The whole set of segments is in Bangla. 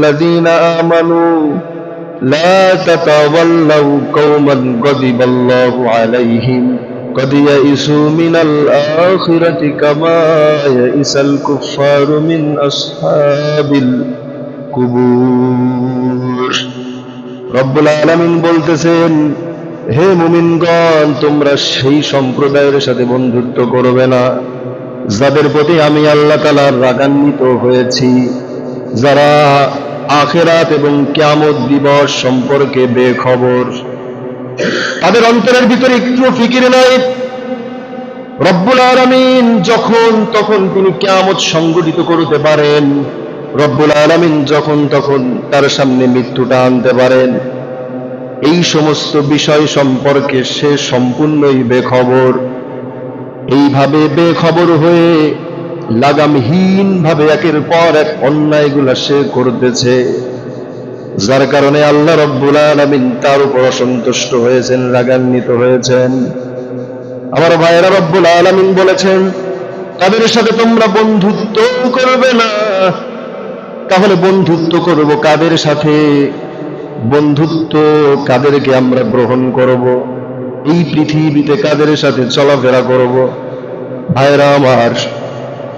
الذين آمنوا لا تتولوا قوما غضب الله عليهم قد يئسوا من الآخرة كما يئس الكفار من أصحاب القبور রব্বুল আলামিন বলতেছেন হে মুমিনগণ তোমরা সেই সম্প্রদায়ের সাথে বন্ধুত্ব করবে না যাদের প্রতি আমি আল্লাহ তালার রাগান্বিত হয়েছি যারা আখেরাত এবং কিয়ামত দিবস সম্পর্কে বেখবর। তাদের অন্তরের ভিতরে একটু ফিকির নাই। রব্বুল আলামিন যখন তখন তিনি কিয়ামত সংগঠিত করতে পারেন। রব্বুল আলামিন যখন তখন তার সামনে মৃত্যুটা আনতে পারেন। এই সমস্ত বিষয় সম্পর্কে সে সম্পূর্ণই বেখবর। এইভাবে বেখবর হয়ে লাগামহীন ভাবে একের পর এক অন্যায়গুলা সে করতেছে। যার কারণে আল্লাহ রব্বুল আলামিন তার উপর অসন্তুষ্ট হয়েছেন, রাগান্বিত হয়েছেন। আমার ভাইয়েরা রব্বুল আলামিন বলেছেন, তাদের সাথে তোমরা বন্ধুত্ব করবে না। তাহলে বন্ধুত্ব করব কাদের সাথে? বন্ধুত্ব কাদেরকে আমরা গ্রহণ করব? এই পৃথিবীতে কাদের সাথে চলাফেরা করব? ভাইরা আমার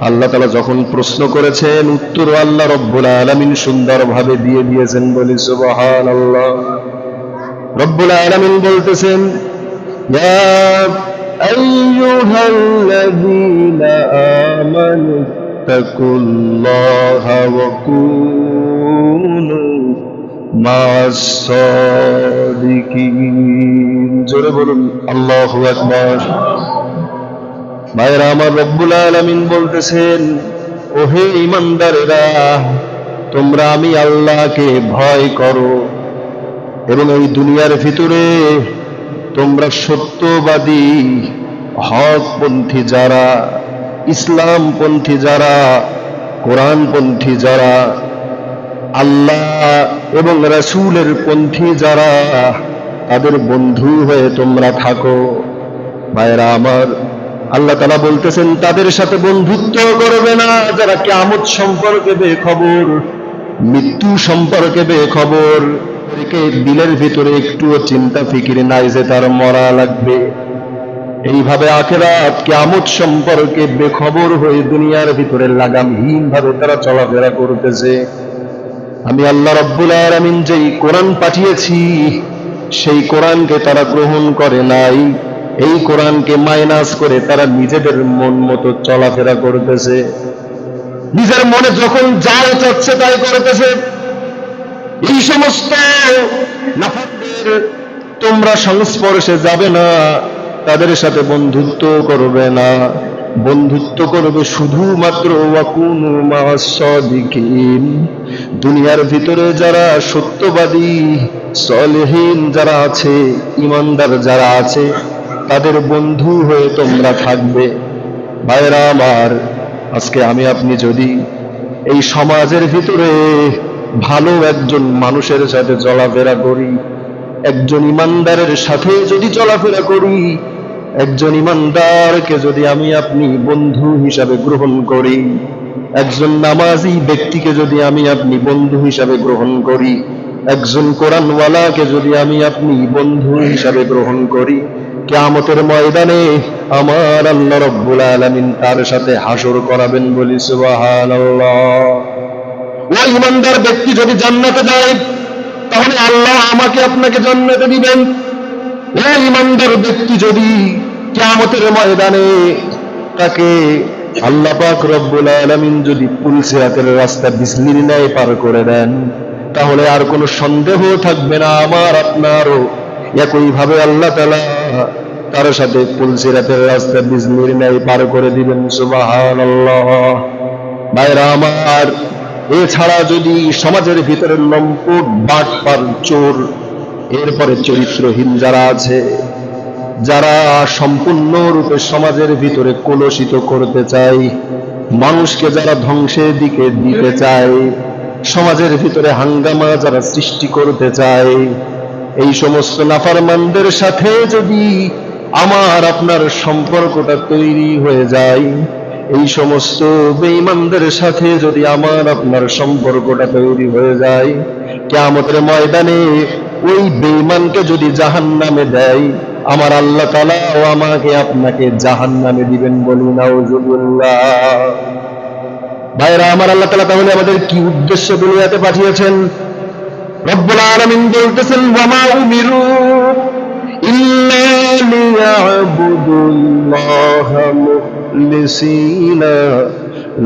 আল্লাহ তালা যখন প্রশ্ন করেছেন, উত্তর আল্লাহ রব্বুল আলমিন সুন্দরভাবে দিয়ে দিয়েছেন বলি সুবাহান আল্লাহ রব্বুল আলমিন বলতেছেন জোরে বলুন, আল্লাহ আকবর। ভাইরা, আমার রব্বুল আলামিন বলতেছেন, ওহে ইমানদারেরা তোমরা আমি আল্লাহকে ভয় করো এবং এই দুনিয়ার ভিতরে তোমরা সত্যবাদী হকপন্থী যারা, ইসলামপন্থী যারা, কোরআনপন্থী যারা, আল্লাহ এবং রাসূলের পন্থী যারা, তাদের বন্ধু হয়ে তোমরা থাকো। ভাইরা, আমার আল্লাহ তালা বলতেছেন, তাদের সাথে বন্ধুত্ব করবে না। যারা কেমত সম্পর্কে বেখবর, মৃত্যু সম্পর্কে বেখবর দিলের ভিতরে একটুও চিন্তা, ফিকির নাই যে তার মরা লাগবে। এইভাবে আখেরাত কেমত সম্পর্কে বেখবর হয়ে দুনিয়ার ভিতরে লাগামহীন ভাবে তারা চলাফেরা করতেছে। আমি আল্লাহ রব্বুল আলামিন যেই কোরআন পাঠিয়েছি, সেই কোরআনকে তারা গ্রহণ করে নাই। এই কোরআনকে মাইনাস করে তারা নিজেদের মন মতো চলাফেরা করতেছে। নিজের মনে যখন যাই চাচ্ছে তাই করতেছে। এই সমস্ত তোমরা সংস্পর্শে যাবে না, তাদের সাথে বন্ধুত্ব করবে না। বন্ধুত্ব করবে শুধুমাত্র দুনিয়ার ভিতরে যারা সত্যবাদী, সলেহীন যারা আছে, ইমানদার যারা আছে তাদের বন্ধু হয়ে তোমরা থাকবে। ভাইরা আমার, আজকে আমি আপনি যদি এই সমাজের ভিতরে ভালো একজন মানুষের সাথে চলাফেরা করি, একজন ইমানদারের সাথে যদি চলাফেরা করি, একজন ইমানদারকে যদি আমি আপনি বন্ধু হিসাবে গ্রহণ করি, একজন নামাজি ব্যক্তিকে যদি আমি আপনি বন্ধু হিসাবে গ্রহণ করি, একজন কোরআনওয়ালাকে যদি আমি আপনি বন্ধু হিসাবে গ্রহণ করি কেয়ামতের ময়দানে আমার আল্লাহ রব্বুল আলামিন তার সাথে হাসর করাবেন বলি ওই ইমানদার ব্যক্তি যদি জান্নাতে যায়, তাহলে আল্লাহ আমাকে আপনাকে জান্নাতে দিবেন। ওই ইমানদার ব্যক্তি যদি কিয়ামতের ময়দানে তাকে আল্লাহ পাক রব্বুল আলামিন যদি পুলসিরাতের রাস্তা বিজলির ন্যায় পার করে দেন, তাহলে আর কোনো সন্দেহ থাকবে না। আমার, আপনারও একইভাবে আল্লাহ তাআলা তার সাথে পুলসিরাতের রাস্তা বিজলির ন্যায় পার করে দিবেন, সুবহানাল্লাহ। ভাইরা আমার, এছাড়া যদি সমাজের ভিতরে লম্পট বাটপার চোর, এরপরে চরিত্রহীন যারা আছে, যারা সম্পূর্ণরূপে সমাজের ভিতরে কলুষিত করতে চায়, মানুষকে যারা ধ্বংসের দিকে দিতে চায়, সমাজের ভিতরে হাঙ্গামা যারা সৃষ্টি করতে চায়, এই সমস্ত নাফারমানদের সাথে যদি আমার আপনার সম্পর্কটা তৈরি হয়ে যায়। এই সমস্ত বেঈমানদের সাথে যদি আমার আপনার সম্পর্কটা তৈরি হয়ে যায়, কেয়ামতের ময়দানে ওই বেঈমানকে যদি জাহান নামে দেয়, আমার আল্লাহ তালা ও আমাকে আপনাকে জাহান নামে দিবেন বলি নাউজুবিল্লাহ। ভাইরা আমার আল্লাহ তালা তাহলে আমাদের কি উদ্দেশ্য দুনিয়াতে পাঠিয়েছেন? রব্বুল আলামিন বলতেছেন উমিরু ইল্লা লিয়াবুদুল্লাহা মুখলিসিনা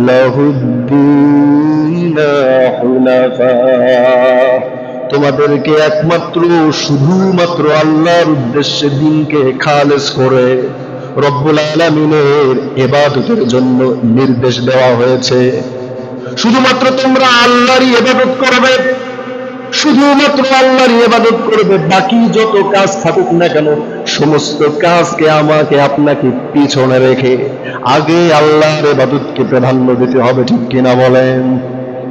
লাহুদ্দিন হুনাফা তোমাদেরকে একমাত্র, শুধুমাত্র আল্লাহর উদ্দেশ্যে দিনকে খালেস করে রব্বুল আলামিনের ইবাদতের জন্য নির্দেশ দেওয়া হয়েছে। শুধুমাত্র তোমরা আল্লাহরই ইবাদত করবে শুধুমাত্র আল্লাহর ইবাদত করবে, বাকি যত কাজ থাকুক না কেন, সমস্ত কাজকে আমাকে আপনাকে পিছনে রেখে আগে আল্লাহর ইবাদতকে প্রাধান্য দিতে হবে, ঠিক কিনা বলেন?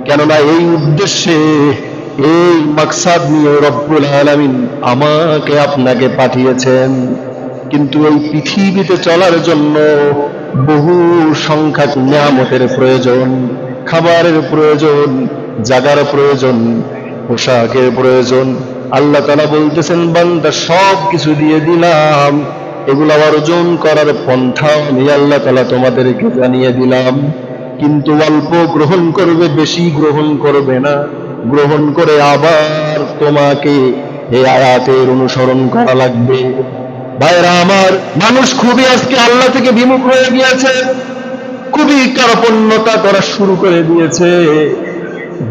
কেননা এই উদ্দেশ্যে, এই মাকসাদ নিয়ে রব্বুল আলামিন আমাকে আপনাকে পাঠিয়েছেন। কিন্তু এই পৃথিবীতে চলার জন্য বহু সংখ্যক নিয়ামতের প্রয়োজন, খাবারের প্রয়োজন, জাগার প্রয়োজন পোশাকের প্রয়োজন। আল্লাহ তালা বলতেছেন, বান্দা সব কিছু দিয়ে দিলাম। এগুলো অর্জন করার পন্থা আমি আল্লাহ তালা তোমাদেরকে জানিয়ে দিলাম। কিন্তু অল্প গ্রহণ করবে, বেশি গ্রহণ করবে না। গ্রহণ করে আবার তোমাকে এই আয়াতের অনুসরণ করা লাগবে। ভাইরা আমার, মানুষ খুবই আজকে আল্লাহ থেকে বিমুখ হয়ে গিয়েছে। খুবই কার্পণ্যতা করা শুরু করে দিয়েছে।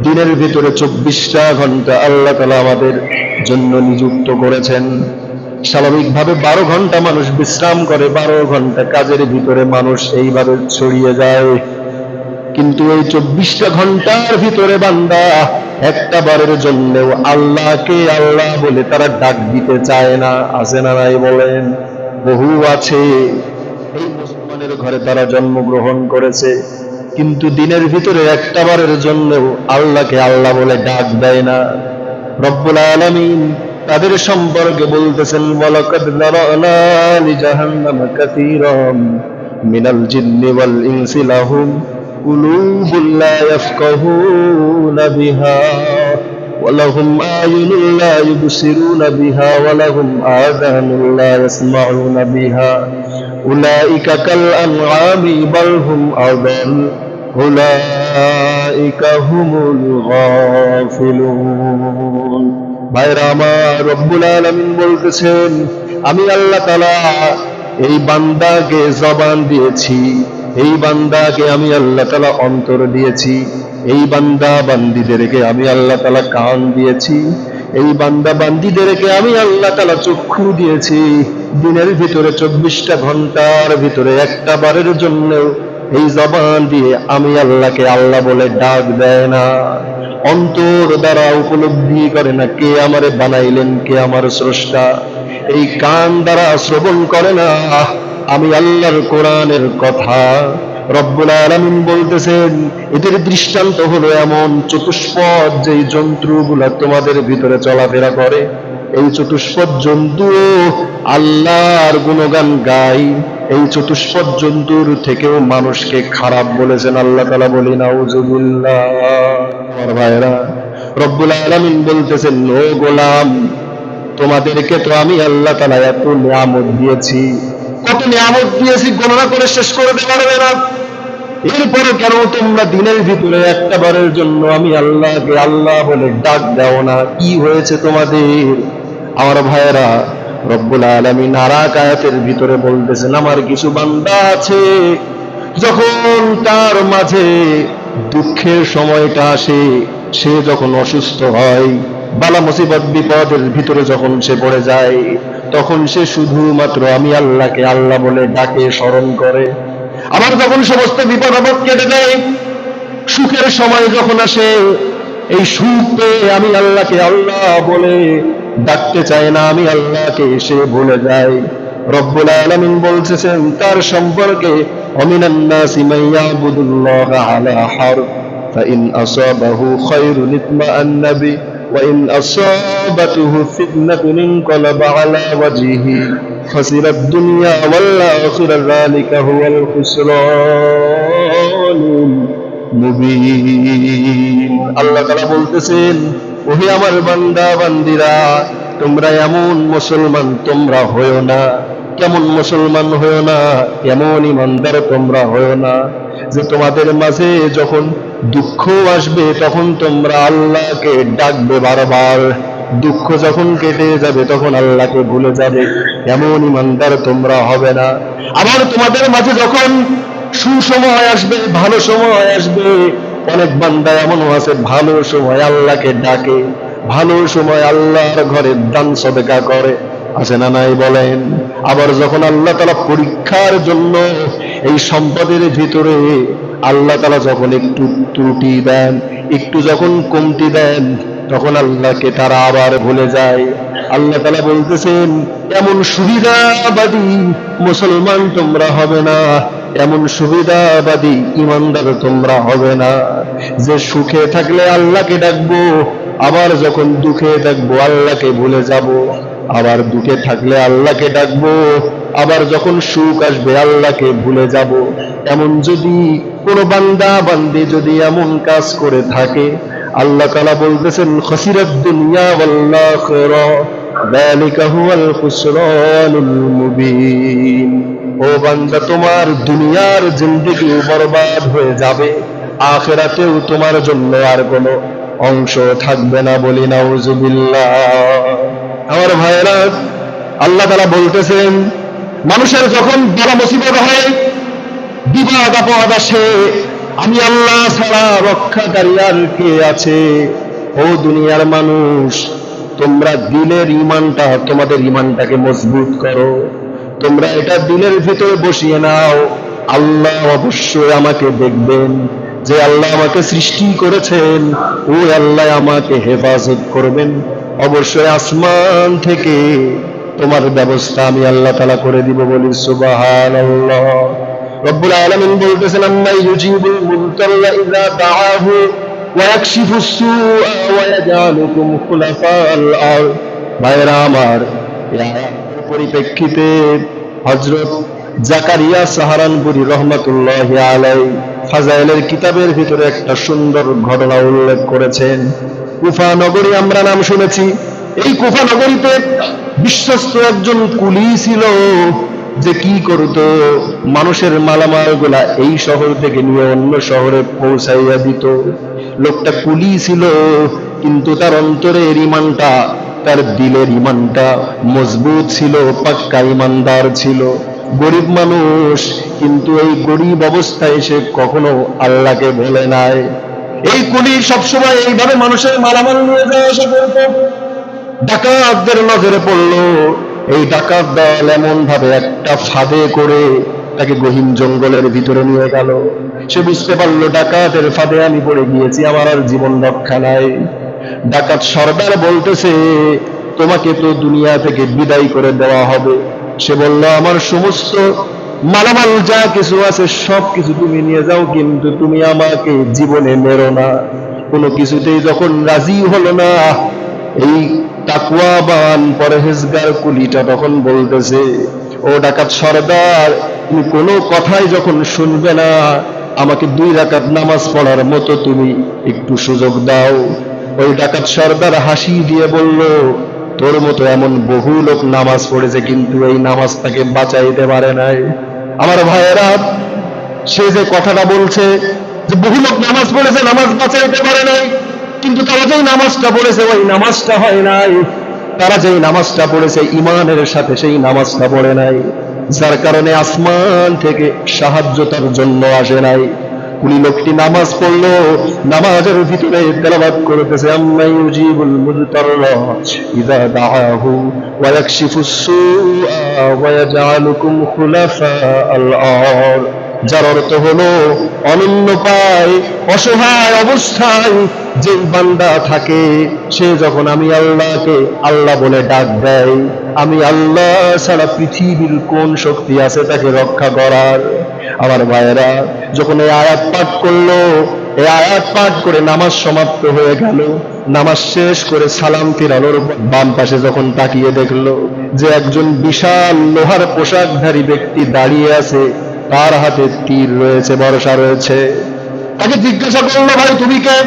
দিনের ভিতরে চব্বিশটা ঘণ্টা আল্লাহ তালা আমাদের জন্য নিযুক্ত করেছেন। স্বাভাবিকভাবে বারো ঘণ্টা মানুষ বিশ্রাম করে, বারো ঘণ্টা কাজের ভিতরে মানুষ এইভাবে ছড়িয়ে যায়। কিন্তু এই চব্বিশটা ঘণ্টার ভিতরে বান্দা একটা বারের জন্যেও আল্লাহকে আল্লাহ বলে তারা ডাক দিতে চায় না, আছে না নাই বলেন? বহু আছে। এই মুসলমানের ঘরে তারা জন্মগ্রহণ করেছে। কিন্তু দিনের ভিতরে একটা বারের জন্য আল্লাহকে আল্লাহ বলে ডাক দেয় না। রব্বুল আলমিন তাদের সম্পর্কে বলতেছেন মিনাল ইয়াফকাহুনা বিহা ওয়ালাহুম আয়ুনুল লা ইউবসিরুনা বিহা ওয়ালাহুম আযানুল লা বিহা উলাইকা কাল আনআমি বাল হুম আযাল أولئك هم الغافلون ভাইরা আমার রব্বুল আলামিন বলতেছেন আমি আল্লাহ তাআলা এই বান্দাকে জবান দিয়েছি এই বান্দাকে আমি আল্লাহ তাআলা অন্তর দিয়েছি এই বান্দা বান্দিদেরকে আমি আল্লাহ তাআলা কান দিয়েছি এই বান্দা বান্দিদেরকে আমি আল্লাহ তাআলা চক্ষু দিয়েছি দিনের ভিতরে চব্বিশটা ঘন্টার ভিতরে একটা বারের জন্য এই জবান দিয়ে আমি আল্লাহকে আল্লাহ বলে ডাক দেয় না। অন্তর দ্বারা উপলব্ধি করে না কে আমারে বানাইলেন, কে আমার স্রষ্টা। এই কান দ্বারা শ্রবণ করে না, আমি আল্লাহর কোরআনের কথা। রব্বুল আলামিন বলতেছেন, এদের দৃষ্টান্ত হলো এমন চতুষ্পদ যেই জন্তুগুলা তোমাদের ভিতরে চলাফেরা করে। এই চতুষ্পদ জন্তু আল্লাহর গুণগান গাই এই চতুষ্পদ জন্তুর থেকেও মানুষকে খারাপ বলেছেন আল্লাহ তালা বলি নাউজুবিল্লাহ। ভাইরা রব্বুল আলামিন বলতেছেন নো গোলাম, তোমাদেরকে তো আমি আল্লাহ তালা এত নিয়ামত দিয়েছি। কত নিয়ামত দিয়েছি, গণনা করে শেষ করে দিতে পারবে না। এরপরে কেন তোমরা দিনের ভিতরে একটা বারের জন্য আমি আল্লাহকে আল্লাহ বলে ডাক দাও না? কি হয়েছে তোমাদের? আমার ভাইয়েরা রব্বুল আলমী নারাক আয়াতের ভিতরে বলতেছেন, আমার কিছু বান্দা আছে, যখন তার মাঝে দুঃখের সময়টা আসে, সে যখন অসুস্থ হয়, বালা মুসিবত, বিপদের ভিতরে যখন সে পড়ে যায়, তখন সে শুধুমাত্র আমি আল্লাহকে আল্লাহ বলে ডাকে, স্মরণ করে। আবার যখন সমস্ত বিপদ আপদ কেটে দেয় সুখের সময় যখন আসে, এই সুখ পেয়ে আমি আল্লাহকে আল্লাহ বলে ডাকতে চায় না আমি আল্লাহকে সে ভুলে যাই রব্বুল আলামিন বলতেছেন তার সম্পর্কে অমিনান নাসি মাইয়াবুদুল্লাহ আলা হারফ فإن أصابه خير اطمأن به وإن أصابته فتنة انقلب على وجهه خسر الدنيا والآخرة ذلك هو الخسران সুলতানুল মুবিন আল্লাহ তাআলা বলতেছেন ওহে আমার বান্দা বান্দিরা তোমরা এমন মুসলমান তোমরা হয়েও না। কেমন মুসলমান হয়েও না, এমন ইমানদার তোমরা হয়েও না যে তোমাদের মাঝে যখন দুঃখ আসবে, তখন তোমরা আল্লাহকে ডাকবে বারবার। দুঃখ যখন কেটে যাবে, তখন আল্লাহকে ভুলে যাবে। এমন ইমানদার তোমরা হবে না। আবার তোমাদের মাঝে যখন সুসময় আসবে, ভালো সময় আসবে অনেক বান্দা এমনও আছে, ভালো সময় আল্লাহকে ডাকে, ভালো সময় আল্লাহর ঘরে দান সদেকা করে। আছে না নাই বলেন? আবার যখন আল্লাহ তালা পরীক্ষার জন্য এই সম্পদের ভিতরে আল্লাহ তালা যখন একটু ত্রুটি দেন, একটু যখন কমতি দেন, তখন আল্লাহকে তারা আবার ভুলে যায়। আল্লাহ তালা বলতেছেন, এমন সুবিধাবাদী মুসলমান তোমরা হবে না। এমন সুবিধাবাদী ইমানদার তোমরা হবে না। যে সুখে থাকলে আল্লাহকে ডাকবো, আবার যখন দুঃখে ডাকবো আল্লাহকে ভুলে যাব। আবার দুঃখে থাকলে আল্লাহকে ডাকবো, আবার যখন সুখ আসবে আল্লাহকে ভুলে যাব। এমন যদি কোনো বান্দা, বান্দি যদি এমন কাজ করে থাকে, আল্লাহ তালা বলতেছেন, খসিরাত দুনিয়া ওয়াল্লাখিরা যালিকা হুয়াল খুসরানুল মুবিন। ও বান্দা, তোমার দুনিয়ার জিন্দেগি বরবাদ হয়ে যাবে। আখেরাতেও তোমার জন্য আর কোনো অংশ থাকবে না বলি নাউজুবিল্লাহ। আমার ভাইয়েরা, আল্লাহ তালা বলতেছেন, মানুষের যখন বড় মুসিবত হয় বিবাদ আপদ আসে, আমি আল্লাহ ছাড়া রক্ষাকারী আর কে আছে? ও দুনিয়ার মানুষ, তোমরা দিলের ইমানটা তোমাদের ইমানটাকে মজবুত করো। তোমরা এটা দিলের ভিতরে বসিয়ে নাও। আল্লাহ অবশ্যই আমাকে দেখবেন। যে আল্লাহ আমাকে সৃষ্টি করেছেন ও আল্লাহ আমাকে হেফাজত করবেন। অবশ্যই আসমান থেকে তোমার ব্যবস্থা আমি আল্লাহ তালা করে দিব বলি সুবাহান আল্লাহ রব্বুল আলমিন বলতেছেন আম্মা ইউজিবুল মুনতাল্লা ইযা দাআহু ওয়া ইয়াকশিফু সুআ ওয়া ভাইরা আমার পরিপ্রেক্ষিতে হযরত জাকারিয়া সাহারানপুরি রহমাতুল্লাহ আলাই ফাজাইলের কিতাবের ভিতরে একটা সুন্দর ঘটনা উল্লেখ করেছেন। কুফা নগরী আমরা নাম শুনেছি। এই কুফা নগরীতে বিশ্বস্ত একজন কুলি ছিল যে কি করত? মানুষের মালামালগুলা এই শহর থেকে নিয়ে অন্য শহরে পৌঁছাইয়া দিত। লোকটা কুলি ছিল, কিন্তু তার অন্তরে ইমানটা তার দিলের ইমানটা মজবুত ছিল, পাক্কা ইমানদার ছিল। গরিব মানুষ, কিন্তু এই গরিব অবস্থায় সে কখনো আল্লাহকে বলে নাই। এই কুলি সবসময় এইভাবে মানুষের মালামাল নিয়ে যাওয়া আসা করতো। ডাকাতদের নজরে পড়ল। এই ডাকাত দল এমন ভাবে একটা ফাঁদে করে তাকে গহীন জঙ্গলের ভিতরে নিয়ে গেল। সে বুঝতে পারল, ডাকাতের ফাঁদে আমি পড়ে গিয়েছি, আমার আর জীবন রক্ষা নাই। ডাকাত সর্দার বলতেছে, তোমাকে তো দুনিয়া থেকে বিদায় করে দেওয়া হবে। সে বলল, আমার সমস্ত মালামাল যা কিছু আছে, সব কিছু তুমি নিয়ে যাও, কিন্তু তুমি আমাকে জীবনে মেরো না। কোনো কিছুতেই যখন রাজি হলো না, এই তাকুয়াবান পরহেজগার কুলিটা তখন বলতেছে, ও ডাকাত সর্দার, তুমি কোনো কথাই যখন শুনবে না, আমাকে দুই রাকাত নামাজ পড়ার মতো তুমি একটু সুযোগ দাও। ওই ডাকাত সর্দার হাসি দিয়ে বলল, তোর মতো এমন বহু লোক নামাজ পড়েছে কিন্তু এই নামাজ তাকে বাঁচাইতে পারে নাই। আমার ভাইয়েরা, সে যে কথাটা বলছে যে বহু লোক নামাজ পড়েছে, নামাজ বাঁচাইতে পারে নাই, কিন্তু তারা যেই নামাজটা পড়েছে, ওই নামাজটা হয় নাই। তারা যেই নামাজটা পড়েছে, ইমানের সাথে সেই নামাজটা পড়ে নাই, যার কারণে আসমান থেকে সাহায্য তার জন্য আসে নাই। উনি লোকটি নামাজ পড়ল, নামাজের ভিতরে তেলাবাদ করতেছে, আম্মা ইউজিবুল মুদতাররা ইযা দাআহু ওয়া ইয়াকশিফুস সুআ ওয়া ইয়াজআলুকুম খুলাফা আল আরদ। যার অর্থ হলো, অনন্য পায়, অসহায় অবস্থায় যে বান্দা থাকে, সে যখন আমি আল্লাহকে আল্লাহ বলে ডাক দেয়, আমি আল্লাহ ছাড়া পৃথিবীর কোন শক্তি আছে তাকে রক্ষা করার? আমার ভাইয়েরা, যখন এই আয়াত পাঠ করল, এই আয়াত পাঠ করে নামাজ সমাপ্ত হয়ে গেল। নামাজ শেষ করে সালাম ফিরানোর বাম পাশে যখন তাকিয়ে দেখল যে একজন বিশাল লোহার পোশাকধারী ব্যক্তি দাঁড়িয়ে আছে, তার হাতে তীর রয়েছে বর্ষা রয়েছে। তাকে জিজ্ঞাসা করল, ভাই, তুমি কে?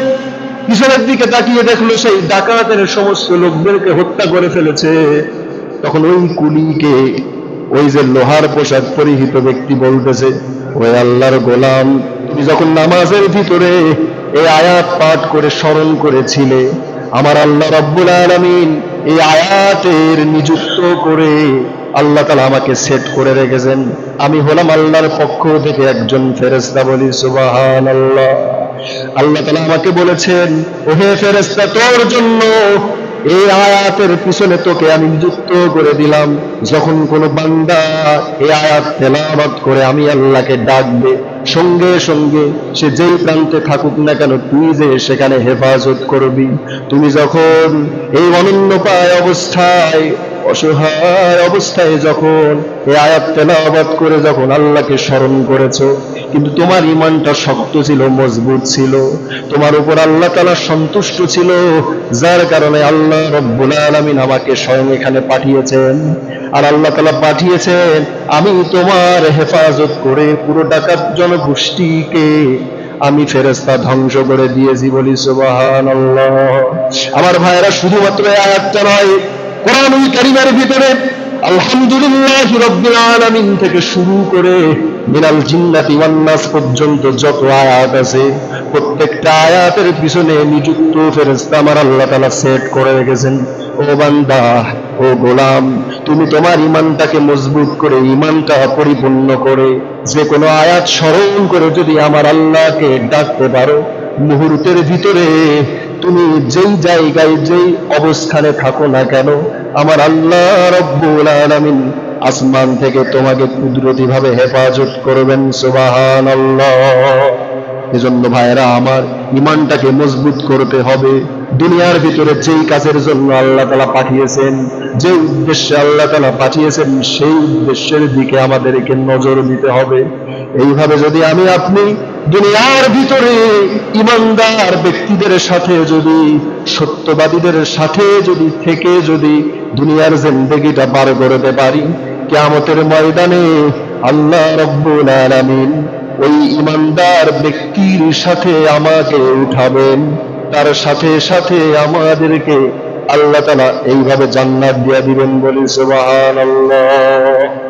পিছনের দিকে তাকিয়ে দেখল সেই ডাকাতের সমস্ত লোকদেরকে হত্যা করে ফেলেছে। তখন ওই কুলিকে ওই যে লোহার পোশাক পরিহিত ব্যক্তি বলতেছে, ওই আল্লাহর গোলাম, তুমি যখন নামাজের ভিতরে এই আয়াত পাঠ করে স্মরণ করেছিলে, আমার আল্লাহ রব্বুল আলামিন এই আয়াতের নিযুক্ত করে আল্লাহ তালা আমাকে সেট করে রেখেছেন। আমি হলাম আল্লাহর পক্ষ থেকে একজন ফেরেস্তা বলি সুবাহান আল্লাহ আল্লাহ তালা আমাকে বলেছেন, ওহে ফেরেস্তা তোর জন্য এই আয়াতের পিছনে তোকে আমি নিযুক্ত করে দিলাম। যখন কোন বান্দা এই আয়াত তেলাবাদ করে, আমি আল্লাহকে ডাকবে সঙ্গে সঙ্গে সে যেই প্রান্তে থাকুক না কেন, তুই যে সেখানে হেফাজত করবি। তুমি যখন এই অনন্য পায় অবস্থায় অসহায় অবস্থায় যখন এই আয়াত তেলাবাদ করে যখন আল্লাহকে স্মরণ করেছ, কিন্তু তোমার ইমানটা শক্ত ছিল, মজবুত ছিল, তোমার উপর আল্লাহ তালা সন্তুষ্ট ছিল, যার কারণে আল্লাহ রব্বুল আলমিন আমাকে স্বয়ং এখানে পাঠিয়েছেন। আর আল্লাহ তালা পাঠিয়েছেন, আমি তোমার হেফাজত করে পুরো ডাকাত জনগোষ্ঠীকে আমি ফেরেস্তা ধ্বংস করে দিয়েছি বলি সুবাহান আমার ভাইয়েরা, শুধুমাত্র আয়াতটা নয় কারিমের ভিতরে আলহামদুলিল্লাহ আলামিন থেকে শুরু করে মিনাল জিন্নাতি ওয়ান নাস পর্যন্ত যত আয়াত আছে, প্রত্যেকটা আয়াতের পিছনে নিযুক্ত ফেরেশতা আমার আল্লাহ তাআলা সেট করে রেখেছেন। ও বান্দা, ও গোলাম, তুমি তোমার ইমানটাকে মজবুত করে ইমানটা পরিপূর্ণ করে যে কোনো আয়াত স্মরণ করে যদি আমার আল্লাহকে ডাকতে পারো, মুহূর্তের ভিতরে তুমি যেই জায়গায়, যেই অবস্থানে থাকো না কেন, আমার আল্লাহ রব্বুল আলামিন আসমান থেকে তোমাকে কুদরতি ভাবে হেফাজত করবেন সুবাহান এজন্য ভাইয়েরা, আমার ইমানটাকে মজবুত করতে হবে। দুনিয়ার ভিতরে যেই কাজের জন্য আল্লাহ তালা পাঠিয়েছেন, যে উদ্দেশ্যে আল্লাহ তালা পাঠিয়েছেন, সেই উদ্দেশ্যের দিকে আমাদেরকে নজর দিতে হবে। এইভাবে যদি আমি আপনি দুনিয়ার ভিতরে ইমানদার ব্যক্তিদের সাথে যদি, সত্যবাদীদের সাথে যদি, থেকে যদি দুনিয়ার জিন্দগিটা পার করতে পারি, কেয়ামতের ময়দানে আল্লাহ রব্বুল আলামিন ওই ইমানদার ব্যক্তির সাথে আমাকে উঠাবেন। তার সাথে সাথে আমাদেরকে আল্লাহ তালা এইভাবে জান্নাত দিয়ে দিবেন বলি সুবহানাল্লাহ।